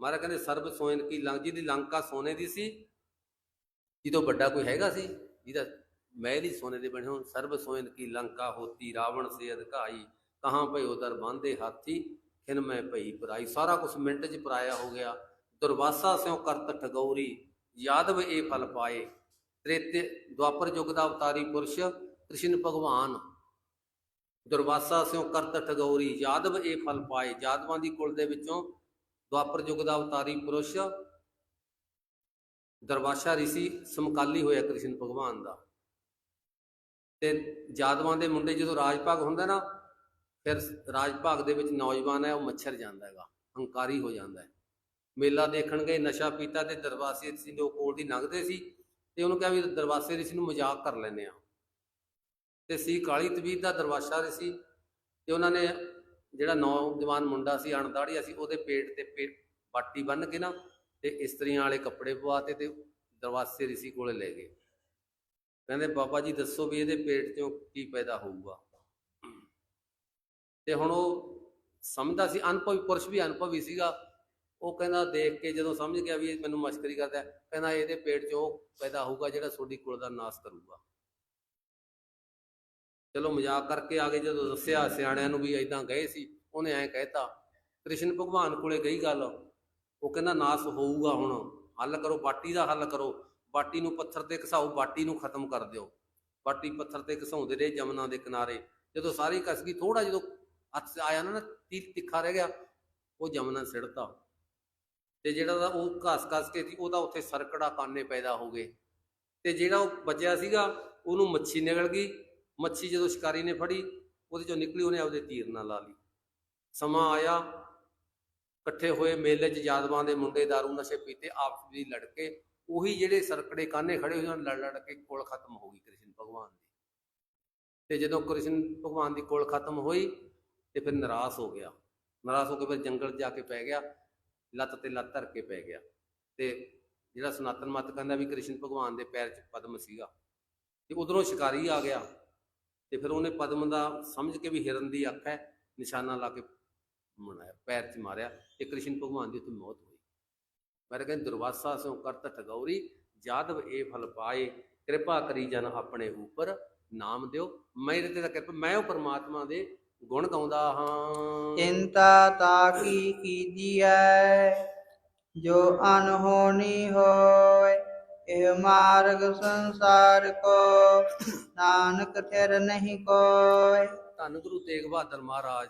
ਮਹਾਰਾਜ ਕਹਿੰਦੇ ਸਰਬ ਸੋਇਨ ਕੀ ਲੰਕ ਜਿਹਦੀ ਲੰਕਾ ਸੋਨੇ ਦੀ ਸੀ ਜਿਹਦੋਂ ਵੱਡਾ ਕੋਈ ਹੈਗਾ ਸੀ, ਜਿਹਦਾ ਮਹਿਲ ਹੀ ਸੋਨੇ ਦੇ ਬਣੇ ਹੋਣ, ਸਰਬ ਸੋਇਨ ਕੀ ਲੰਕਾ ਹੋਤੀ, ਰਾਵਣ ਸੇ ਅਧਕਾਈ ਕਹਾਂ ਭਈ ਉਦਰ ਬਾਂਦੇ ਹਾਥੀ, ਖਿਨ ਮੈਂ ਭਈ ਪਰਾਈ। ਸਾਰਾ ਕੁਝ ਮਿੰਟ 'ਚ ਪਰਾਇਆ ਹੋ ਗਿਆ। ਦੁਰਵਾਸਾ ਸਿਉ ਕਰਤ ਠਗੌਰੀ, ਯਾਦਵ ਇਹ ਫਲ ਪਾਏ। ਤ੍ਰੇਤੇ ਦੁਆਪਰ ਯੁਗ ਦਾ ਅਵਤਾਰੀ ਪੁਰਸ਼, ਕ੍ਰਿਸ਼ਨ ਭਗਵਾਨ। ਦੁਰਵਾਸਾ ਸਿਓ ਕਰਤ ਠਗੌਰੀ, ਯਾਦਵ ਇਹ ਫਲ ਪਾਏ। ਯਾਦਵਾਂ ਦੀ ਕੁਲ ਦੇ ਵਿੱਚੋਂ ਦੁਆਪਰ ਯੁਗ ਦਾ ਅਵਤਾਰੀ ਪੁਰਸ਼ ਦਰਵਾਸ਼ਾ ਰਿਸ਼ੀ ਸਮਕਾਲੀ ਹੋਇਆ ਕ੍ਰਿਸ਼ਨ ਭਗਵਾਨ ਦਾ ਤੇ ਯਾਦਵਾਂ ਦੇ ਮੁੰਡੇ ਜਦੋਂ ਰਾਜ ਭਾਗ ਹੁੰਦਾ ਨਾ ਫਿਰ ਰਾਜ ਭਾਗ ਦੇ ਵਿੱਚ ਨੌਜਵਾਨ ਹੈ ਉਹ ਮੱਛਰ ਜਾਂਦਾ ਹੈਗਾ ਹੰਕਾਰੀ ਹੋ ਜਾਂਦਾ ਹੈ ਮੇਲਾ ਦੇਖਣ ਗਏ ਨਸ਼ਾ ਪੀਤਾ ਤੇ ਦਰਵਾਸੇ ਰਿਸ਼ੀ ਦੇ ਕੋਲ ਦੀ ਲੰਘਦੇ ਸੀ ਤੇ ਉਹਨੂੰ ਕਿਹਾ ਵੀ ਦਰਵਾਸੇ ਰਿਸ਼ੀ ਨੂੰ ਮਜ਼ਾਕ ਕਰ ਲੈਨੇ ਆ ਤੇ ਸੀ ਕਾਲੀ ਤਵੀਰ ਦਾ ਦਰਵਾਸ਼ਾ ਰਿਸ਼ੀ ਤੇ ਉਹਨਾਂ ਨੇ ਜਿਹੜਾ ਨੌਜਵਾਨ ਮੁੰਡਾ ਸੀ ਅਣਦਾੜੀ ਅਸੀਂ ਉਹਦੇ ਪੇਟ ਤੇ ਪੇ- ਪਾਟੀ ਬੰਨ੍ਹ ਕੇ ਨਾ ਤੇ ਇਸਤਰੀਆਂ ਵਾਲੇ ਕੱਪੜੇ ਪਵਾਤੇ ਤੇ ਦਰਵਾਸੇ ਰਿਸ਼ੀ ਕੋਲੇ ਲੈ ਗਏ। ਕਹਿੰਦੇ, ਬਾਬਾ ਜੀ, ਦੱਸੋ ਵੀ ਇਹਦੇ ਪੇਟ 'ਚੋਂ ਕੀ ਪੈਦਾ ਹੋਊਗਾ? ਤੇ ਹੁਣ ਉਹ ਸਮਝਦਾ ਸੀ, ਅਨੁਭਵੀ ਪੁਰਸ਼ ਵੀ ਅਨੁਭਵੀ ਸੀਗਾ। ਉਹ ਕਹਿੰਦਾ, ਦੇਖ ਕੇ ਜਦੋਂ ਸਮਝ ਗਿਆ ਵੀ ਇਹ ਮੈਨੂੰ ਮਸ਼ਕਰੀ ਕਰਦਾ ਕਹਿੰਦਾ, ਇਹਦੇ ਪੇਟ 'ਚੋਂ ਉਹ ਪੈਦਾ ਹੋਊਗਾ ਜਿਹੜਾ ਤੁਹਾਡੀ ਕੁਲ ਦਾ ਨਾਸ ਕਰੂਗਾ। ਚਲੋ ਮਜ਼ਾਕ ਕਰਕੇ ਆ ਗਏ ਜਦੋਂ ਦੱਸਿਆ ਸਿਆਣਿਆਂ ਨੂੰ ਵੀ ਐਦਾਂ ਗਏ ਸੀ, ਉਹਨੇ ਐਂ ਕਹਿਤਾ, ਕ੍ਰਿਸ਼ਨ ਭਗਵਾਨ ਕੋਲੇ ਗਈ ਗੱਲ, ਉਹ ਕਹਿੰਦਾ ਨਾਸ ਹੋਊਗਾ ਹੁਣ, ਹੱਲ ਕਰੋ, ਬਾਟੀ ਦਾ ਹੱਲ ਕਰੋ, ਬਾਟੀ ਨੂੰ ਪੱਥਰ ਤੇ ਘਸਾਓ, ਬਾਟੀ ਨੂੰ ਖਤਮ ਕਰ ਦਿਓ। ਬਾਟੀ ਪੱਥਰ ਤੇ ਘਸਾਉਂਦੇ ਰਹੇ ਜਮਨਾ ਦੇ ਕਿਨਾਰੇ। ਜਦੋਂ ਸਾਰੀ ਕਸ ਗਈ ਥੋੜਾ ਜਦੋਂ ਹੱਥ ਆਇਆ ਨਾ ਨਾ ਤੀਰ ਤਿੱਖਾ ਰਹਿ ਗਿਆ, ਉਹ ਜਮਨਾ ਸਿੜਤਾ। ਤੇ ਜਿਹੜਾ ਉਹਦਾ, ਉਹ ਘਸ ਘਸ ਕੇ ਸੀ, ਉਹਦਾ ਉੱਥੇ ਸਰਕੜਾ ਕਾਨੇ ਪੈਦਾ ਹੋ ਗਏ। ਤੇ ਜਿਹੜਾ ਉਹ ਬਚਿਆ ਸੀਗਾ, ਉਹਨੂੰ ਮੱਛੀ ਨਿਕਲ ਗਈ ਮੱਛੀ ਜਦੋਂ ਸ਼ਿਕਾਰੀ ਨੇ ਫੜੀ, ਉਹਦੇ ਚੋਂ ਨਿਕਲੀ, ਉਹਨੇ ਆਪਦੇ ਤੀਰ ਨਾਲ ਲਾ ਲਈ। ਸਮਾਂ ਆਇਆ, ਇਕੱਠੇ ਹੋਏ ਮੇਲੇ 'ਚ ਯਾਦਵਾਂ ਦੇ ਮੁੰਡੇ दारू ਨਸ਼ੇ ਪੀਤੇ, ਆਪਸ ਵਿੱਚ ਲੜ ਕੇ ਉਹੀ ਜਿਹੜੇ ਸਰਕੜੇ ਕਾਨੇ ਖੜੇ ਹੋਏ ਹਨ ਲੜ ਲੜ ਕੇ ਕੋਲ ਖਤਮ ਹੋ ਗਈ ਕ੍ਰਿਸ਼ਨ ਭਗਵਾਨ ਦੀ। ਤੇ ਜਦੋਂ ਕ੍ਰਿਸ਼ਨ ਭਗਵਾਨ ਦੀ ਕੋਲ ਖਤਮ ਹੋਈ, ਤੇ ਫਿਰ ਨਿਰਾਸ਼ ਹੋ ਗਿਆ। ਨਿਰਾਸ਼ ਹੋ ਕੇ ਫਿਰ ਜੰਗਲ ਜਾ ਕੇ ਪੈ ਗਿਆ, ਲੱਤ ਤੇ ਲੱਤ ਧਰ ਕੇ ਪੈ ਗਿਆ। ਤੇ ਜਿਹੜਾ ਸਨਾਤਨ ਮਤ ਕਹਿੰਦਾ ਵੀ ਕ੍ਰਿਸ਼ਨ ਭਗਵਾਨ ਦੇ ਪੈਰ 'ਚ ਪਦਮ ਸੀਗਾ, ਤੇ ਉਧਰੋਂ ਸ਼ਿਕਾਰੀ ਆ ਗਿਆ। ਤੇ ਫਿਰ ਉਹਨੇ ਪਦਮ ਦਾ ਸਮਝ ਕੇ ਵੀ ਹਿਰਨ ਦੀ ਅੱਖ ਹੈ, ਨਿਸ਼ਾਨਾ ਲਾ ਕੇ ਮਨਾਇਆ, ਪੈਰ 'ਚ ਮਾਰਿਆ ਤੇ ਕ੍ਰਿਸ਼ਨ ਭਗਵਾਨ ਦੀ ਉੱਥੇ ਮੌਤ ਹੋਈ। ਮੈਂ ਕਹਿੰਦਾ ਦੁਰਵਾਸਾ ਸੋ ਕਰਤ ਠਗੌਰੀ ਜਾਦਵ ਇਹ ਫਲ ਪਾਏ, ਕਿਰਪਾ ਕਰੀ ਜਨ ਆਪਣੇ ਉਪਰ ਨਾਮ ਦਿਓ। ਮੇਰੇ ਤੇ ਤਾਂ ਕਿਰਪਾ, ਮੈਂ ਉਹ ਪਰਮਾਤਮਾ ਦੇ ਗੁਣ ਗਾਉਂਦਾ ਹਾਂ। ਚਿੰਤਾ ਤਾਕੀ ਕੀਜੀਐ, ਜੋ ਅਨਹੋਣੀ ਹੋਏ। ਇਹ ਮਾਰਗ ਸੰਸਾਰ ਕੋ ਨਾਨਕ ਥਿਰ ਨਹੀਂ ਕੋਇ ਧੰਨ ਗੁਰੂ ਤੇਗ ਬਹਾਦਰ ਮਹਾਰਾਜ।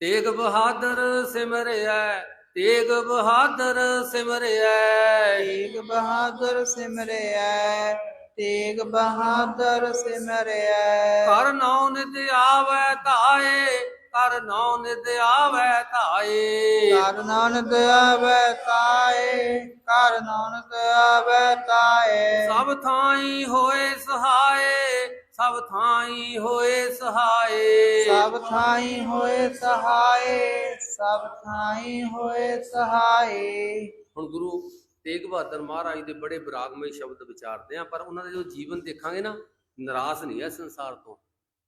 ਤੇਗ ਬਹਾਦਰ ਸਿਮਰਿਐ ਤੇਗ ਬਹਾਦਰ ਸਿਮਰਿਐ ਤੇਗ ਬਹਾਦਰ ਸਿਮਰਿਐ ਤੇਗ ਬਹਾਦਰ ਸਿਮਰਿਐ ਕਰ ਨੌ ਨਿਤ ਆਵੈ ਧਾਏ ਕਰ ਨੌ ਨਿਤ ਆਵੈ ਧਾਏ ਕਰ ਨਾਨਕ ਆਵੈ ਤਾਏ ਕਰ ਨਾਨਕ ਆਵੈ ਤਾਏ। ਸਭ ਥਾਈ ਹੋਏ ਸਹਾਏ ਸਭ ਥਾਈ ਹੋਏ ਸਹਾਏ। ਸਭ ਥਾਈ ਹੋਏ ਸਹਾਏ ਸਭ ਥਾਈ ਹੋਏ ਸਹਾਏ। ਹੁਣ ਗੁਰੂ ਤੇਗ ਬਹਾਦਰ ਮਹਾਰਾਜ ਦੇ ਬੜੇ ਬਰਾਗਮਈ ਸ਼ਬਦ ਵਿਚਾਰਦੇ ਆ ਪਰ ਉਹਨਾਂ ਦਾ ਜੋ ਜੀਵਨ ਦੇਖਾਂਗੇ ਨਾ ਨਿਰਾਸ਼ ਨਹੀਂ ਹੈ ਸੰਸਾਰ ਤੋਂ।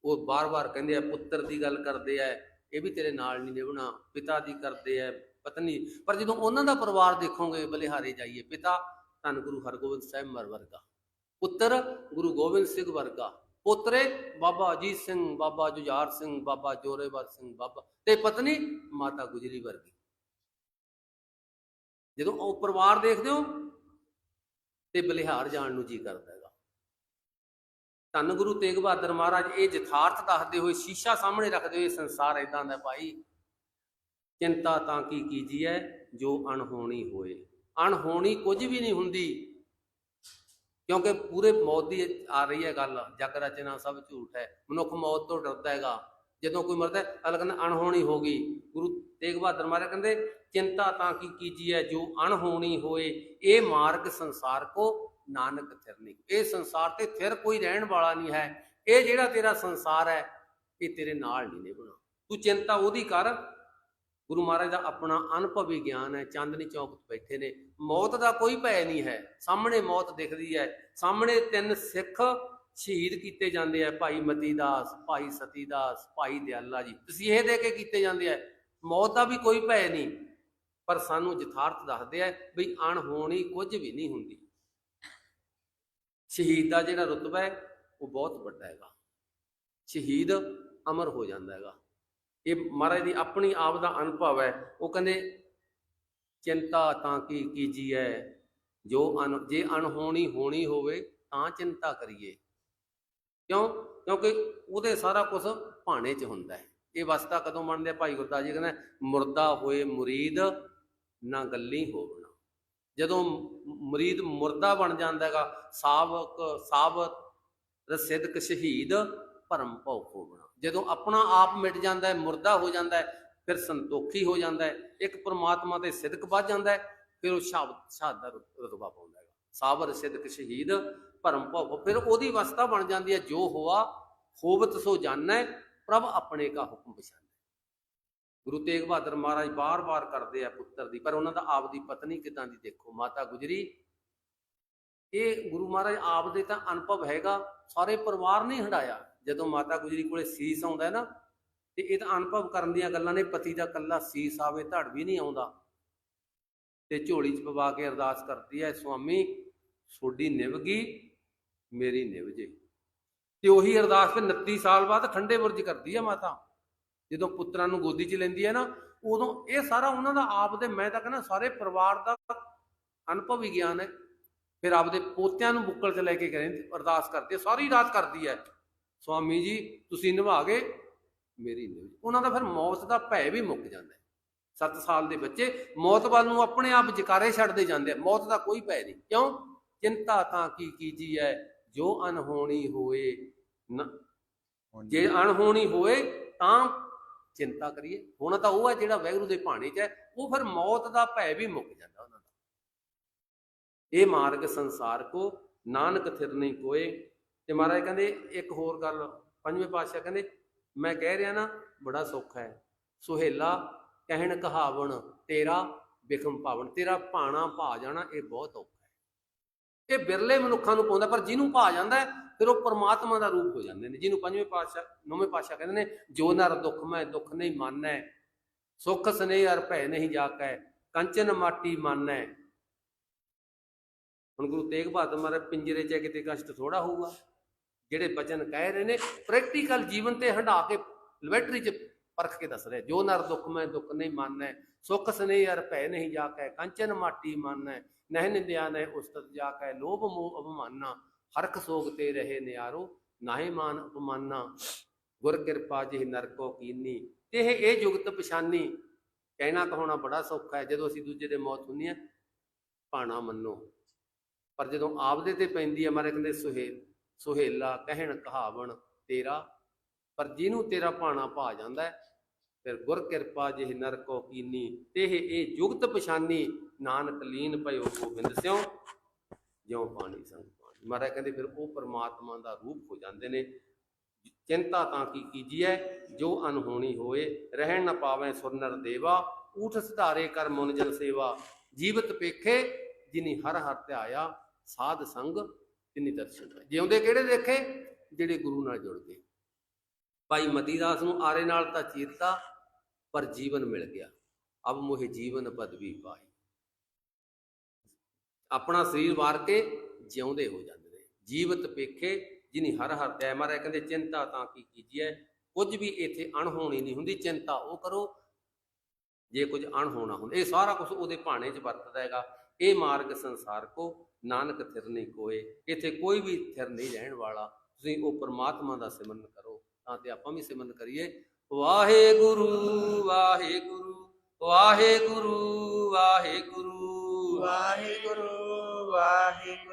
ਉਹ ਬਾਰ-ਬਾਰ ਕਹਿੰਦੇ ਆ, ਪੁੱਤਰ ਦੀ ਗੱਲ ਕਰਦੇ ਆ, ਇਹ ਵੀ ਤੇਰੇ ਨਾਲ ਨਹੀਂ ਨਿਭਣਾ, ਪਿਤਾ ਦੀ ਕਰਦੇ ਆ, ਪਤਨੀ। ਪਰ ਜਦੋਂ ਉਹਨਾਂ ਦਾ ਪਰਿਵਾਰ ਦੇਖੋਗੇ, ਬਲਿਹਾਰੇ ਜਾਈਏ, ਪਿਤਾ ਧੰਨ ਗੁਰੂ ਹਰਗੋਬਿੰਦ ਸਾਹਿਬ ਮਰ ਵਰਗਾ। ਪੁੱਤਰ ਗੁਰੂ ਗੋਬਿੰਦ ਸਿੰਘ ਵਰਗਾ। ਪੋਤਰੇ ਬਾਬਾ ਅਜੀਤ ਸਿੰਘ, ਬਾਬਾ ਜੁਝਾਰ ਸਿੰਘ, ਬਾਬਾ ਜੋਰੇਵਰ ਸਿੰਘ, ਬਾਬਾ ਤੇ ਪਤਨੀ ਮਾਤਾ ਗੁਜਰੀ ਵਰਗੀ। ਜਦੋਂ ਉਹ ਪਰਿਵਾਰ ਦੇਖਦੇ ਹੋ, ਤੇ ਬਲਿਹਾਰ ਜਾਣ ਨੂੰ ਜੀ ਕਰਦਾ ਧੰਨ ਗੁਰੂ ਤੇਗ ਬਹਾਦਰ ਮਹਾਰਾਜ ਇਹ ਯਥਾਰਥ ਦੱਸਦੇ ਹੋਏ ਸ਼ੀਸ਼ਾ ਸਾਹਮਣੇ ਰੱਖਦੇ ਹੋਏ ਸੰਸਾਰ ਇਦਾਂ ਦਾ ਭਾਈ ਚਿੰਤਾ ਤਾਂ ਕੀ ਕੀਜੀਐ ਜੋ ਅਣਹੋਣੀ ਹੋਏ। ਅਣਹੋਣੀ ਕੁਝ ਵੀ ਨਹੀਂ ਹੁੰਦੀ ਕਿਉਂਕਿ ਪੂਰੇ ਮੌਤ ਦੀ ਆ ਰਹੀ ਹੈ ਗੱਲ ਜਗ ਰਚਨਾ ਸਭ ਝੂਠ ਹੈ ਮਨੁੱਖ ਮੌਤ ਤੋਂ ਡਰਦਾ ਹੈਗਾ। ਜਦੋਂ ਕੋਈ ਮਰਦਾ ਹੈ, ਅਗਲਾ ਕਹਿੰਦਾ ਅਣਹੋਣੀ ਹੋ ਗਈ। ਗੁਰੂ ਤੇਗ ਬਹਾਦਰ ਮਹਾਰਾਜ ਕਹਿੰਦੇ ਚਿੰਤਾ ਤਾਂ ਕੀ ਕੀਜੀਐ ਜੋ ਅਣਹੋਣੀ ਹੋਏ ਇਹ ਮਾਰਗ ਸੰਸਾਰ ਕੋ ਨਾਨਕ ਥਿਰ ਨਹੀਂ। ਇਹ ਸੰਸਾਰ ਤੇ ਥਿਰ ਕੋਈ ਰਹਿਣ ਵਾਲਾ ਨਹੀਂ ਹੈ। ਇਹ ਜਿਹੜਾ ਤੇਰਾ ਸੰਸਾਰ ਹੈ, ਇਹ ਤੇਰੇ ਨਾਲ ਨਹੀਂ ਨਿਭਣਾ। ਤੂੰ ਚਿੰਤਾ ਉਹਦੀ ਕਰ। ਗੁਰੂ ਮਹਾਰਾਜ ਦਾ ਆਪਣਾ ਅਨੁਭਵੀ ਗਿਆਨ ਹੈ, ਚਾਂਦਨੀ ਚੌਕ ਤੇ ਬੈਠੇ ਨੇ। ਮੌਤ ਦਾ ਕੋਈ ਭੈ ਨਹੀਂ ਹੈ। ਸਾਹਮਣੇ ਮੌਤ ਦਿਖਦੀ ਹੈ। ਸਾਹਮਣੇ ਤਿੰਨ ਸਿੱਖ ਸ਼ਹੀਦ ਕੀਤੇ ਜਾਂਦੇ ਆ, ਭਾਈ ਮਤੀ ਦਾਸ, ਭਾਈ ਸਤੀ ਦਾਸ, ਭਾਈ ਦਿਆਲਾ ਜੀ। ਤੁਸੀਂ ਇਹ ਦੇ ਕੇ ਕੀਤੇ ਜਾਂਦੇ ਆ। ਮੌਤ ਦਾ ਵੀ ਕੋਈ ਭੈ ਨਹੀਂ। ਪਰ ਸਾਨੂੰ ਯਥਾਰਥ ਦੱਸਦੇ ਆ ਵੀ ਅਣਹੋਣੀ ਕੁਝ ਵੀ ਨਹੀਂ ਹੁੰਦੀ। ਸ਼ਹੀਦ ਦਾ ਜਿਹੜਾ ਰੁਤਬਾ ਹੈ, ਉਹ ਬਹੁਤ ਵੱਡਾ ਹੈਗਾ। ਸ਼ਹੀਦ ਅਮਰ ਹੋ ਜਾਂਦਾ ਹੈਗਾ। ਇਹ ਮਹਾਰਾਜ ਦੀ ਆਪਣੀ ਆਪ ਦਾ ਅਨੁਭਵ ਹੈ। ਉਹ ਕਹਿੰਦੇ, ਚਿੰਤਾ ਤਾਂ ਕੀ ਕੀਜੀਐ ਜੋ ਅਨ, ਜੇ ਅਣਹੋਣੀ ਹੋਣੀ ਹੋਵੇ, ਤਾਂ ਚਿੰਤਾ ਕਰੀਏ। ਕਿਉਂ? ਕਿਉਂਕਿ ਉਹਦੇ ਸਾਰਾ ਕੁਝ ਭਾਣੇ 'ਚ ਹੁੰਦਾ ਹੈ। ਇਹ ਵਸਤਾ ਕਦੋਂ ਬਣਦੇ ਆ ਭਾਈ ਗੁਰਦਾਸ ਜੀ ਕਹਿੰਦਾ, ਮੁਰਦਾ ਹੋਏ ਮੁਰੀਦ, ਨਾ ਗੱਲੀ ਹੋਵੇ ਜਦੋਂ ਮਰੀਦ ਮੁਰਦਾ ਬਣ ਜਾਂਦਾ ਹੈਗਾ ਸਾਬਕ ਸਾਬਤ ਰਸਿਦਕ ਸ਼ਹੀਦ, ਭਰਮ ਭਉ ਬਣਾ। ਜਦੋਂ ਆਪਣਾ ਆਪ ਮਿਟ ਜਾਂਦਾ ਹੈ, ਮੁਰਦਾ ਹੋ ਜਾਂਦਾ ਹੈ, ਫਿਰ ਸੰਤੋਖੀ ਹੋ ਜਾਂਦਾ ਹੈ, ਇੱਕ ਪ੍ਰਮਾਤਮਾ ਦੇ ਸਿਦਕ ਵੱਜ ਜਾਂਦਾ ਹੈ, ਫਿਰ ਉਹ ਸ਼ਬਦ ਸ਼ਹਾਦਤ ਦਾ ਰੁ- ਰੁਤਬਾ ਪਾਉਂਦਾ ਹੈਗਾ। ਸਾਬਰ ਸਿਦਕ ਸ਼ਹੀਦ, ਭਰਮ ਭਉ ਫਿਰ ਉਹਦੀ ਅਵਸਥਾ ਬਣ ਜਾਂਦੀ ਹੈ, ਜੋ ਹੋਆ ਹੋਵਤ ਸੋ ਜਾਣੈ, ਪ੍ਰਭ ਆਪਣੇ ਕਾ ਹੁਕਮ ਪਛਾਨੈ ਗੁਰੂ ਤੇਗ ਬਹਾਦਰ ਮਹਾਰਾਜ ਬਾਰ-ਬਾਰ ਕਰਦੇ ਆ ਪੁੱਤਰ ਦੀ, ਪਰ ਉਹਨਾਂ ਦਾ ਆਪ ਦੀ ਪਤਨੀ ਕਿਦਾਂ ਦੀ ਦੇਖੋ, ਮਾਤਾ ਗੁਜਰੀ। ਇਹ ਗੁਰੂ ਮਹਾਰਾਜ ਆਪ ਦੇ ਤਾਂ ਅਨੁਭਵ ਹੈਗਾ, ਸਾਰੇ ਪਰਿਵਾਰ ਨੇ ਹੰਡਾਇਆ ਜਦੋਂ ਮਾਤਾ ਗੁਜਰੀ ਕੋਲੇ ਸੀਸ ਆਉਂਦਾ ਹੈ ਨਾ, ਤੇ ਇਹ ਤਾਂ ਅਨੁਭਵ ਕਰਨ ਦੀਆਂ ਗੱਲਾਂ ਨੇ, ਪਤੀ ਦਾ ਕੱਲਾ ਸੀਸ ਆਵੇ, ਧੜ ਵੀ ਨਹੀਂ ਆਉਂਦਾ। ਤੇ ਝੋਲੀ 'ਚ ਪਵਾ ਕੇ ਅਰਦਾਸ ਕਰਦੀ ਹੈ, ਸੁਆਮੀ ਸੋਡੀ ਨਿਭ ਮੇਰੀ ਨਿਭ ਜੇ। ਤੇ ਉਹੀ ਅਰਦਾਸ ਫਿਰ 29 ਸਾਲ ਬਾਅਦ ਖੰਡੇ ਬੁਰਜ ਕਰਦੀ ਹੈ ਮਾਤਾ। ਜਦੋਂ ਪੁੱਤਰਾਂ ਨੂੰ ਗੋਦੀ 'ਚ ਲੈਂਦੀ ਹੈ ਨਾ ਉਦੋਂ ਇਹ ਸਾਰਾ ਉਹਨਾਂ ਦਾ ਆਪ ਦੇ ਮੈਂ ਤਾਂ ਕਹਿੰਦਾ ਸਾਰੇ ਪਰਿਵਾਰ ਦਾ ਅਨੁਭਵੀ ਗਿਆਨ ਹੈ। ਫਿਰ ਆਪਦੇ ਪੋਤਿਆਂ ਨੂੰ ਬੁੱਕਲ 'ਚ ਲੈ ਕੇ ਕਰੇ ਅਰਦਾਸ ਕਰਦੀ ਸਾਰੀ ਰਾਤ ਕਰਦੀ ਹੈ। ਸਵਾਮੀ ਜੀ ਤੁਸੀਂ ਨਿਭਾ ਗਏ ਮੇਰੀ ਨਿਭ ਉਹਨਾਂ ਦਾ ਫਿਰ ਮੌਤ ਦਾ ਭੈ ਵੀ ਮੁੱਕ ਜਾਂਦਾ ਹੈ। 7 ਸਾਲ ਦੇ ਬੱਚੇ ਮੌਤ ਵੱਲ ਨੂੰ ਆਪਣੇ ਆਪ ਜਕਾਰੇ ਛੱਡਦੇ ਜਾਂਦੇ ਆ। ਮੌਤ ਦਾ ਕੋਈ ਭੈ ਨਹੀਂ। ਕਿਉਂ? ਚਿੰਤਾ ਤਾਂ ਕੀ ਕੀਜੀ ਹੈ? ਜੋ ਅਨਹੋਣੀ ਹੋਏ ਜੇ ਅਣਹੋਣੀ ਹੋਏ ਤਾਂ ਚਿੰਤਾ ਕਰੀਏ। ਹੁਣ ਤਾਂ ਉਹ ਹੈ ਜਿਹੜਾ ਵੈਗਰੂ ਦੇ ਭਾਣੇ 'ਚ ਹੈ, ਉਹ ਫਿਰ ਮੌਤ ਦਾ ਭੈ ਵੀ ਮੁੱਕ ਜਾਂਦਾ ਉਹਨਾਂ ਦਾ। ਇਹ ਮਾਰਗ ਸੰਸਾਰ ਕੋ, ਨਾਨਕ ਥਿਰ ਨਹੀਂ ਕੋਏ। ਤੇ ਮਹਾਰਾਜ ਕਹਿੰਦੇ, ਇੱਕ ਹੋਰ ਗੱਲ, ਪੰਜਵੇਂ ਪਾਤਸ਼ਾਹ ਕਹਿੰਦੇ, ਮੈਂ ਕਹਿ ਰਿਹਾ ਨਾ, ਬੜਾ ਸੁੱਖ ਹੈ। ਸੁਹੇਲਾ, ਕਹਿਣ ਕਹਾਵਣ, ਤੇਰਾ ਵਿਖਮ ਪਾਵਨ ਤੇਰਾ ਭਾਣਾ ਭਾ ਜਾਣਾ ਇਹ ਬਹੁਤ ਔਖਾ ਹੈ। ਇਹ ਬਿਰਲੇ ਮਨੁੱਖਾਂ ਨੂੰ ਪਾਉਂਦਾ, ਪਰ ਜਿਹਨੂੰ ਭਾ ਜਾਂਦਾ ਫਿਰ ਉਹ ਪ੍ਰਮਾਤਮਾ ਦਾ ਰੂਪ ਹੋ ਜਾਂਦੇ ਨੇ, ਜਿਹਨੂੰ ਪੰਜਵੇਂ ਪਾਤਸ਼ਾਹ, ਨੌਵੇਂ ਪਾਤਸ਼ਾਹ ਕਹਿੰਦੇ ਨੇ, ਜੋ ਨਰ ਦੁੱਖ ਮੈਂ, ਦੁੱਖ ਨਹੀਂ ਮਾਨੈ, ਸੁਖ ਸਨੇਹ ਅਰ ਭੈ ਨਹੀਂ ਜਾਕੈ, ਕੰਚਨ ਮਾਟੀ ਮਾਨੈ। ਹੁਣ ਗੁਰੂ ਤੇਗ ਬਹਾਦਰ ਮਹਾਰਾਜ ਪਿੰਜਰੇ 'ਚ ਕਿਤੇ ਕਸ਼ਟ ਥੋੜਾ ਹੋਊਗਾ। ਜਿਹੜੇ ਬਚਨ ਕਹਿ ਰਹੇ ਨੇ ਪ੍ਰੈਕਟੀਕਲ ਜੀਵਨ ਤੇ ਹੰਡਾ ਕੇ ਲੈਬੋਰੇਟਰੀ 'ਚ ਪਰਖ ਕੇ ਦੱਸ ਰਿਹਾ, ਜੋ ਨਰ ਦੁੱਖ ਮੈਂ, ਦੁੱਖ ਨਹੀਂ ਮਾਨੈ, ਸੁਖ ਸਨੇਹ ਅਰ ਭੈ ਨਹੀਂ ਜਾਕੈ, ਕੰਚਨ ਮਾਟੀ ਮਾਨੈ, ਨਹਿ ਨਿੰਦਿਆ ਨਹਿ ਉਸਤਤ ਜਾਕੈ, ਲੋਭ ਮੋਹ ਅਭਮਾਨਾ ਹਰਖ ਸੋਗ ਤੇ ਰਹੇ ਨਿਆਰੋ, ਨਾਹੀ ਮਾਨ ਅਪਮਾਨਾ, ਗੁਰ ਕਿਰਪਾ ਜਿਹ ਨਰਕੋ ਕੀਨੀ। ਤੇ ਇਹ ਇਹ ਜੁਗਤ ਪਛਾਨੀ, ਕਹਿਣਾ ਕਹਾਉਣਾ ਬੜਾ ਸੌਖਾ ਹੈ, ਜਦੋਂ ਅਸੀਂ ਦੂਜੇ ਦੇ ਮੌਤ ਹੁੰਦੀ ਹੈ ਪਾਣਾ ਮੰਨੋ। ਪਰ ਜਦੋਂ ਆਪਦੇ ਤੇ ਪੈਂਦੀ ਹੈ ਮਾਰੇ ਕਹਿੰਦੇ, ਸੁਹੇ, ਸੁਹੇਲਾ ਕਹਿਣ ਕਹਾਵਣ ਤੇਰਾ, ਪਰ ਜਿਹਨੂੰ ਤੇਰਾ ਪਾਣਾ ਭਾ ਜਾਂਦਾ ਹੈ, ਫਿਰ ਗੁਰ ਕਿਰਪਾ ਜਿਹ ਨਰਕੋ ਕੀਨੀ। ਤੇ ਇਹ ਇਹ ਜੁਗਤ ਪਛਾਨੀ, ਨਾਨਕ ਲੀਨ ਭਇਓ ਗੋਬਿੰਦ ਸਿਉ, ਜਿਉ ਪਾਣੀ ਸੰਗ ਮਹਾਰਾਜ ਕਹਿੰਦੇ ਫਿਰ ਉਹ ਪਰਮਾਤਮਾ ਦਾ ਰੂਪ ਹੋ ਜਾਂਦੇ ਨੇ। ਚਿੰਤਾ ਤਾਂ ਕੀ ਕੀਜੀਐ ਜੋ ਅਨਹੋਣੀ ਹੋਏ, ਰਹਿਣ ਨਾ ਪਾਵੇ ਸੁਰ ਦੇਵਾ, ਊਠ ਸਿਧਾਰੇ ਕਰ ਮਨ ਜਨ ਸੇਵਾ, ਜੀਵਤ ਪੇਖੇ, ਜਿਨੀ ਹਰ ਹਰ ਧਿਆਇਆ, ਸਾਧ ਸੰਗ ਤਿਨੀ ਦਰਸ਼ਨ ਜਿਉਂਦੇ ਕਿਹੜੇ ਦੇਖੇ? ਜਿਹੜੇ ਗੁਰੂ ਨਾਲ ਜੁੜ ਗਏ ਭਾਈ ਮਤੀਦਾਸ ਨੂੰ ਆਰੇ ਨਾਲ ਤਾਂ ਚੀਰਤਾ, ਪਰ ਜੀਵਨ ਮਿਲ ਗਿਆ। ਅਬ ਮੋਹਿ ਜੀਵਨ ਪਦਵੀ ਪਾਈ। ਆਪਣਾ ਸਰੀਰ ਵਾਰ ਕੇ ਜਿਉਂਦੇ ਹੋ ਜਾਂਦੇ ਨੇ। ਜੀਵਤ ਪੇਖੇ ਜਿਨੀ ਹਰ ਹਰ ਤੈ ਮਾਰੇ, ਕਹਿੰਦੇ ਚਿੰਤਾ ਤਾਂ ਕੀ ਕੀਜੀਐ? ਕੁਝ ਵੀ ਇੱਥੇ ਅਣਹੋਣੀ ਨਹੀਂ ਹੁੰਦੀ, ਚਿੰਤਾ ਉਹ ਕਰੋ। ਜੇ ਕੁਝ ਅਣਹੋਣਾ ਹੁੰਦਾ ਇਹ ਸਾਰਾ ਕੁਝ ਉਹਦੇ ਭਾਣੇ 'ਚ ਵਰਤਦਾ ਹੈਗਾ। ਇਹ ਮਾਰਗ ਸੰਸਾਰ ਕੋ ਨਾਨਕ ਥਿਰ ਨਹੀਂ ਕੋਏ। ਇੱਥੇ ਕੋਈ ਵੀ ਥਿਰ ਨਹੀਂ ਰਹਿਣ ਵਾਲਾ। ਤੁਸੀਂ ਉਹ ਪਰਮਾਤਮਾ ਦਾ ਸਿਮਰਨ ਕਰੋ, ਤਾਂ ਤੇ ਆਪਾਂ ਵੀ ਸਿਮਰਨ ਕਰੀਏ। ਵਾਹਿਗੁਰੂ ਵਾਹਿਗੁਰੂ ਵਾਹਿਗੁਰੂ ਵਾਹਿਗੁਰੂ। ਵਾਹਿਗੁਰੂ ਵਾਹਿਗੁਰੂ।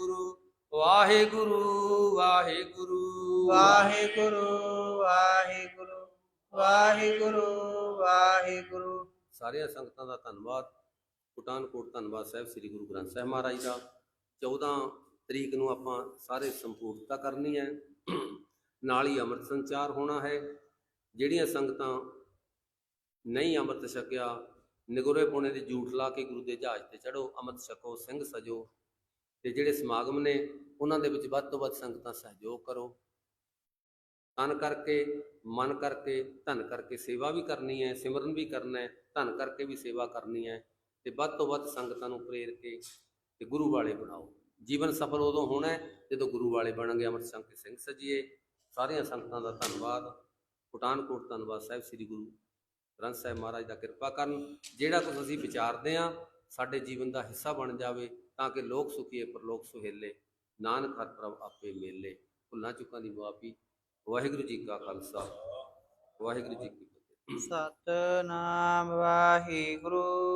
ਵਾਹਿਗੁਰੂ ਵਾਹਿਗੁਰੂ। ਵਾਹਿਗੁਰੂ ਵਾਹਿਗੁਰੂ ਵਾਹਿਗੁਰੂ ਵਾਹਿਗੁਰੂ। ਸਾਰਿਆਂ ਸੰਗਤਾਂ ਦਾ ਧੰਨਵਾਦ। ਪਟਾਨਕੋਟ ਧੰਨਵਾਦ ਸਾਹਿਬ ਸ੍ਰੀ ਗੁਰੂ ਗ੍ਰੰਥ ਸਾਹਿਬ ਮਹਾਰਾਜ ਦਾ। 14 ਤਰੀਕ ਨੂੰ ਆਪਾਂ ਸਾਰੇ ਸੰਪੂਰਨਤਾ ਕਰਨੀ ਹੈ। ਨਾਲ ਹੀ ਅੰਮ੍ਰਿਤ ਸੰਚਾਰ ਹੋਣਾ ਹੈ। ਜਿਹੜੀਆਂ ਸੰਗਤਾਂ ਨਹੀਂ ਅੰਮ੍ਰਿਤ ਛਕਿਆ ਨਿਗੁਰੇ ਪੁਣੇ ਦੇ ਜੂਠ ਲਾ ਕੇ ਗੁਰੂ ਦੇ ਜਹਾਜ਼ ਤੇ ਚੜੋ ਅੰਮ੍ਰਿਤ ਛਕੋ ਸਿੰਘ ਸਜੋ। ਤੇ ਜਿਹੜੇ ਸਮਾਗਮ ਨੇ, ਉਹਨਾਂ ਦੇ ਵਿੱਚ ਵੱਧ ਤੋਂ ਵੱਧ ਸੰਗਤਾਂ ਸਹਿਯੋਗ ਕਰੋ। ਤਨ ਕਰਕੇ, ਮਨ ਕਰਕੇ, ਧਨ ਕਰਕੇ ਸੇਵਾ ਵੀ ਕਰਨੀ ਹੈ, ਸਿਮਰਨ ਵੀ ਕਰਨਾ ਹੈ, ਧਨ ਕਰਕੇ ਵੀ ਸੇਵਾ ਕਰਨੀ ਹੈ ਤੇ ਵੱਧ ਤੋਂ ਵੱਧ ਸੰਗਤਾਂ ਨੂੰ ਪ੍ਰੇਰ ਕੇ ਤੇ ਗੁਰੂ ਵਾਲੇ ਬਣਾਓ। ਜੀਵਨ ਸਫਲ ਉਦੋਂ ਹੋਣਾ ਜਦੋਂ ਗੁਰੂ ਵਾਲੇ ਬਣਨਗੇ। ਅੰਮ੍ਰਿਤ ਸੰਗ ਕੇ ਸਿੰਘ ਸਜੀਏ। ਸਾਰੀਆਂ ਸੰਗਤਾਂ ਦਾ ਧੰਨਵਾਦ। ਪਠਾਨਕੋਟ ਧੰਨਵਾਦ ਸਾਹਿਬ ਸ੍ਰੀ ਗੁਰੂ ਗ੍ਰੰਥ ਸਾਹਿਬ ਮਹਾਰਾਜ ਦਾ ਕਿਰਪਾ ਕਰਨ। ਜਿਹੜਾ ਕੁਝ ਅਸੀਂ ਵਿਚਾਰਦੇ ਹਾਂ, ਸਾਡੇ ਜੀਵਨ ਦਾ ਹਿੱਸਾ ਬਣ ਜਾਵੇ। ਤਾਂ ਕਿ ਲੋਕ ਸੁਖੀਏ ਪਰਲੋਕ ਸੁਹੇਲੇ। ਨਾਨਕ ਹਰ ਪ੍ਰਭ ਆਪੇ ਮੇਲੇ। ਭੁੱਲਾਂ ਚੁੱਕਾਂ ਦੀ ਮੁਆਫੀ। ਵਾਹਿਗੁਰੂ ਜੀ ਕਾ ਖਾਲਸਾ। ਵਾਹਿਗੁਰੂ ਜੀ ਕੀ ਫਤਿਹ। ਸਤਨਾਮ ਵਾਹਿਗੁਰੂ।